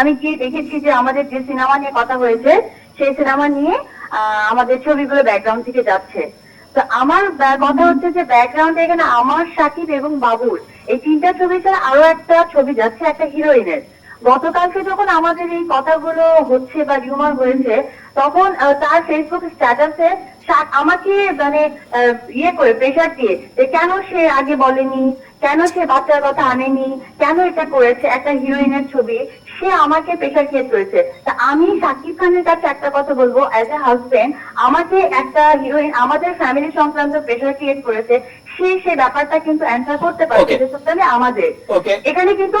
আমি গিয়ে দেখেছি যে আমাদের যে সিনেমা নিয়ে কথা হয়েছে, সেই সিনেমা নিয়ে আমাদের ছবিগুলো ব্যাকগ্রাউন্ড থেকে যাচ্ছে। তো আমার কথা হচ্ছে যে ব্যাকগ্রাউন্ডে এখানে আমার, সাকিব এবং বাবুর এই তিনটা ছবি ছাড়া আরও একটা ছবি যাচ্ছে, একটা হিরোইনের গতকালকে যখন আমাদের এই কথাগুলো হচ্ছে বা রিউমার হয়েছে, তখন তার ফেসবুক স্ট্যাটাসে আমাকে মানে ইয়ে করে প্রেশার দিয়ে যে কেন সে আগে বলেনি? কেন সে বাচ্চার কথা আনেনি? কেন এটা করেছে? একটা হিরোইনের ছবি। সে আমাকে প্রেশার ক্রিয়েট করেছে। তা আমি শাকিব খানের কাছে একটা কথা বলব অ্যাজ এ হাজবেন্ড আমাকে একটা হিরোইন আমাদের ফ্যামিলি সংক্রান্ত প্রেশার ক্রিয়েট করেছে। সে সে ব্যাপারটা কিন্তু অ্যান্সার করতে পারছে Okay. যে টোটালি আমাদের। এখানে কিন্তু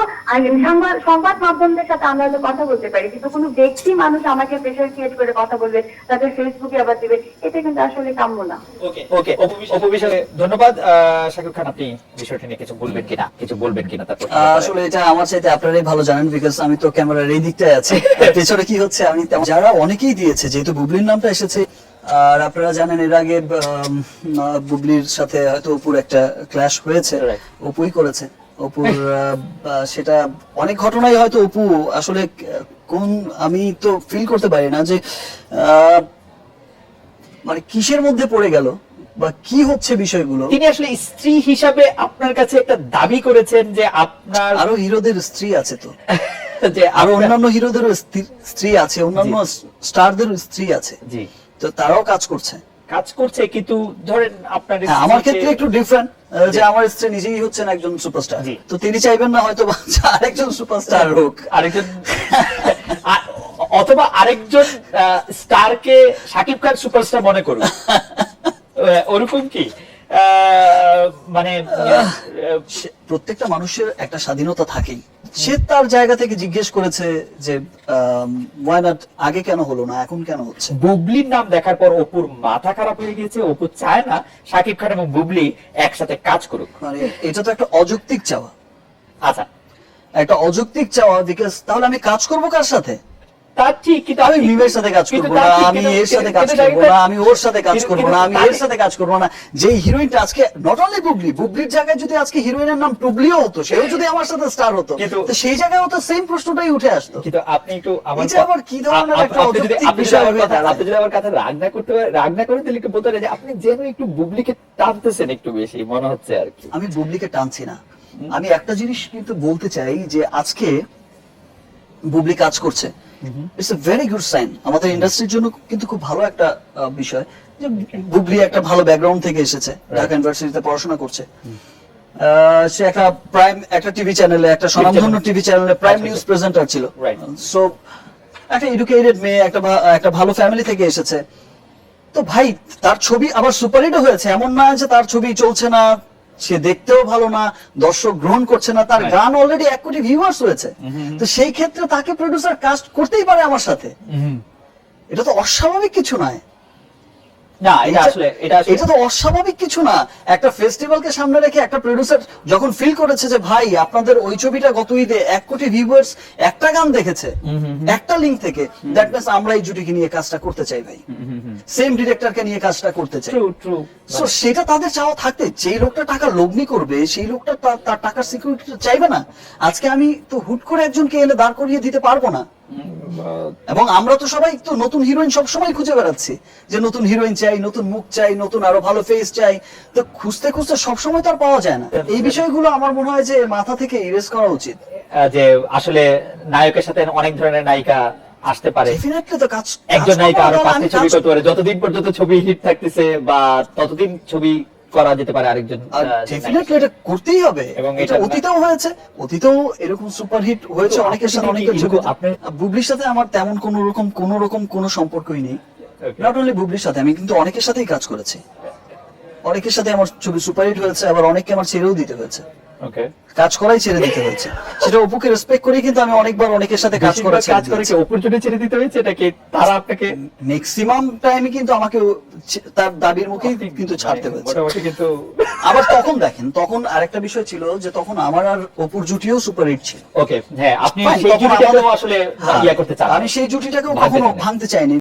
সংবাদ মাধ্যমদের সাথে আমরা হয়তো কথা বলতে পারি কিন্তু কোনো ব্যক্তি মানুষ আমাকে প্রেশার ক্রিয়েট করে কথা বলবে তাদের ফেসবুকে আবার দিবে এটা কিন্তু আসলে কাম্য না। ওকে ওকে ধন্যবাদ। শাকিব খান আপনি বিষয়টি নিয়ে কিছু বলবেন কিনা কিছু বলবেন কিনা তারপর আসলে এটা আমার চাইতে আপনারাই ভালো জানেন বিকজ আমি তো ক্যামেরার এই দিকটায় আছি পেছনে কি হচ্ছে আমি যারা অনেকেই দিয়েছে যেহেতু বুবলির নামটা এসেছে আর আপনারা জানেন এর আগে বুবলির সাথে হয়তো অপুর একটা ক্ল্যাশ হয়েছে. অপুই করেছে অপুর আহ, সেটা অনেক ঘটনাই হয়তো অপু আসলে কোন আমি তো ফিল করতে পারি না যে আহ, মানে কিসের মধ্যে পড়ে গেল বা কি হচ্ছে বিষয়গুলো? তিনি আসলে স্ত্রী হিসাবে আপনার কাছে একটা দাবি করেছেন যে আপনার আরও হিরোদের স্ত্রী আছে তো। যে আরও অন্যান্য হিরোদেরও স্ত্রী- আছে অন্যান্য স্টারদেরও স্ত্রী আছে। জি। তো তারাও কাজ করছে। কাজ করছে কিন্তু ধরেন আপনার হ্যাঁ, আমার ক্ষেত্রে একটু ডিফারেন্ট যে আমার স্ত্রী নিজেই হচ্ছেন একজন সুপারস্টার। তো তিনি চাইবেন না হয়তো আরেকজন সুপারস্টার হোক। আরেকজন অথবা আরেকজন স্টারকে শাকিব খান সুপারস্টার মনে করুন ওরকম কি? মানে প্রত্যেকটা মানুষের একটা স্বাধীনতা থাকেই। সে তার জায়গা থেকে জিজ্ঞেস করেছে যে ওয়াই নট আগে কেন হলো না এখন কেন হচ্ছে? বুবলির নাম দেখার পর অপুর মাথা খারাপ হয়ে গেছে অপু চায় না সাকিব খান এবং বুবলি একসাথে কাজ করুক। মানে এটা তো একটা অযৌক্তিক চাওয়া। আচ্ছা। একটা অযৌক্তিক চাওয়া বিকজ তাহলে আমি কাজ করব কার সাথে? তা ঠিক কিন্তু আমি মিমের সাথে কাজ করব না আমি এর সাথে কাজ করব না আমি ওর সাথে কাজ করব না আমি এর সাথে কাজ করব না। যে হিরোইনটা আজকে নট অনলি বুবলি বুবলির জায়গায় যদি আজকে হিরোইনের নাম টুবলিও হতো সেও যদি আমার সাথে স্টার হতো তো সেই জায়গায় তো সেম প্রশ্নটাই উঠে আসতো। কিন্তু আপনি একটু আমার আবার কি ধরনের একটা অযৌক্তিক আপনি যদি বিষয় আমার আপনি যদি আমার কথা রাগ না করতে রাগ না করেন তাহলে একটু বলতে যে আপনি যেন একটু বুবলিকে টানতেছেন একটু বেশি মনে হচ্ছে আর কি। আমি বুবলিকে টানছি না। আমি একটা জিনিস কিন্তু বলতে চাই যে আজকে বুবলি কাজ করছে। It's a very good sign আমাদের ইন্ডাস্ট্রির জন্য কিন্তু খুব ভালো একটা বিষয়। যে বুবলি একটা ভালো ব্যাকগ্রাউন্ড থেকে এসেছে। ঢাকা ইউনিভার্সিটিতে পড়াশোনা করছে। সে একটা প্রাইম একটা টিভি চ্যানেলে একটা স্বনামধন্য টিভি চ্যানেলে প্রাইম নিউজ প্রেজেন্টার ছিল. সো একটা এডুকেটেড মেয়ে একটা একটা ভালো ফ্যামিলি থেকে এসেছে। তো ভাই তার ছবি আবার সুপারহিটও হয়েছে। এমন না যে তার ছবি চলছে না। সে দেখতেও ভালো না দর্শক গ্রহণ করছে না তার গান অলরেডি এক কোটি ভিউয়ার্স রয়েছে। তো সেই ক্ষেত্রে তাকে প্রডিউসার কাস্ট করতেই পারে আমার সাথে। এটা তো অস্বাভাবিক কিছু নয়। না এটা আসলে এটা এটা তো অস্বাভাবিক কিছু না। একটা ফেস্টিভ্যালকে সামনে রেখে একটা প্রডিউসার যখন ফিল করেছে যে ভাই আপনাদের ওই ছবিটা গত ঈদে এক কোটি ভিউয়ার্স একটা গান দেখেছে একটা লিঙ্ক থেকে। দ্যাট মিনস আমরা এই জুটিকে নিয়ে কাজটা করতে চাই ভাই। সেম ডিরেক্টরকে নিয়ে কাজটা করতে চাই। সো সেটা তাদের চাওয়া থাকতে যে লোকটা টাকা লগ্নি করবে সেই লোকটা তার- তার টাকার সিকিউরিটি চাইবে না। আজকে আমি তো হুট করে একজনকে এনে দাঁড় করিয়ে দিতে পারব না। এবং আমরা তো সবাই তো নতুন হিরোইন সব সময় খুঁজে বেড়াচ্ছি। যে নতুন হিরোইন চাই নতুন মুখ চাই নতুন আরও ভালো ফেস চাই। তো খুঁজতে খুঁজতে সব সময় তো আর পাওয়া যায় না। এই বিষয়গুলো আমার মনে হয় যে মাথা থেকে ইরেজ করা উচিত। যে আসলে নায়কের সাথে অনেক ধরনের নায়িকা আসতে পারে। তো কাজ একজন নায়িকা আরও পাঁচটি ছবি করতে পারে যতদিন পর্যন্ত ছবি হিট থাকতেছে বা ততদিন ছবি করা যেতে পারে আরেকজন ডেফিনেটলি এটা করতেই হবে। এবং এটা অতীতেও হয়েছে অতীতেও এরকম সুপারহিট হয়েছে অনেকের সাথে অনেকের বুবলির সাথে আমার তেমন কোন রকম কোনো রকম কোন সম্পর্কই নেই। নট অনলি বুবলির সাথে আমি কিন্তু অনেকের সাথেই কাজ করেছি। অনেকের সাথে আমার ছবি সুপারহিট হয়েছে আবার অনেককে আমার ছেড়েও দিতে হয়েছে। কাজ করাই ছেড়ে দিতে সেটা অপুকে রেসপেক্ট করি কিন্তু আমি অনেকবার অনেকের সাথে কাজ করা কাজ করে কি অপরচুনিটি ছেড়ে দিতে হয়েছে? এটা কি তারা আপনাকে ম্যাক্সিমাম টাইমে কিন্তু আমাকে তার দাবির মুখেই কিন্তু ছাড়তে হয়েছে। কিন্তু আবার তখন দেখেন তখন আরেকটা বিষয় ছিল যে তখন আমার আর অপুর জুটিও সুপারহিট ছিল। ওকে হ্যাঁ আপনি সেই তখন জুটিটাকেও আসলে ইয়া করতে চান। আমি সেই জুটিটাকেও কখনো ভাঙতে চাইনি।